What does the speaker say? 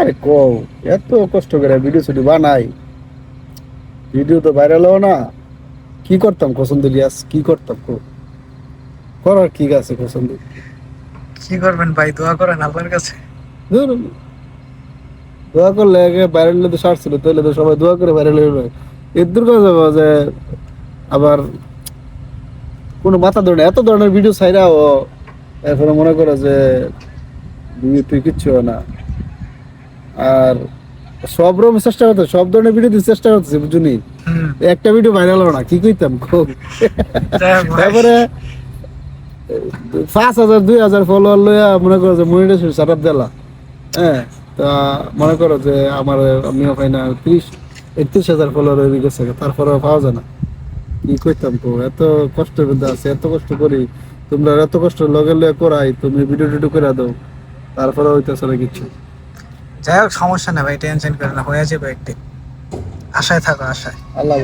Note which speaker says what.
Speaker 1: আরে কও এত কষ্ট করে ভিডিও ছুটি বানাই। ভিডিও তো ভাইরাল হও না। কি করতাম কোসন্দ রিয়াজ? কি করতাম কো করার কি আছে কোসন্দ?
Speaker 2: কি করবেন ভাই দোয়া করেন আল্লাহর কাছে।
Speaker 1: দোয়া করলে ভাইরাল হলে তো সার ছিল তাহলে তো সবাই দোয়া করে ভাইরাল হয়ে এর দূর যে আবার কোনো মাথা ধরে এত ধরনের ভিডিও ছাইরাও এরপরে মনে করো যে তুই কিচ্ছু না। আর সব রকম চেষ্টা করতে সব ধরনের ভিডিও দিতে চেষ্টা করতেছি বুঝুনি? একটা ভিডিও ভাইরাল হলো না কি কইতাম খুব তারপরে পাঁচ হাজার দুই হাজার ফলোয়ার লইয়া মনে করো যে মনিটাইজেশন সেট আপ দিলা। হ্যাঁ তা মনে করো যে আমার আমিও পাই না ত্রিশ একত্রিশ হাজার ফলোয়ার হয়ে গেছে তারপরেও পাওয়া যায় না। কি কইতাম তো এত কষ্টের মধ্যে আছে এত কষ্ট করি। তোমরা এত কষ্ট লগে লগে করাই তুমি ভিডিও টিডিও করে দাও। তারপরে হইতেছে না কিছু।
Speaker 2: যাই হোক সমস্যা নেই ভাই টেনশন করে না, হয়ে যাবে একদিন। আশায় থাকো, আশায়।
Speaker 1: আল্লাহ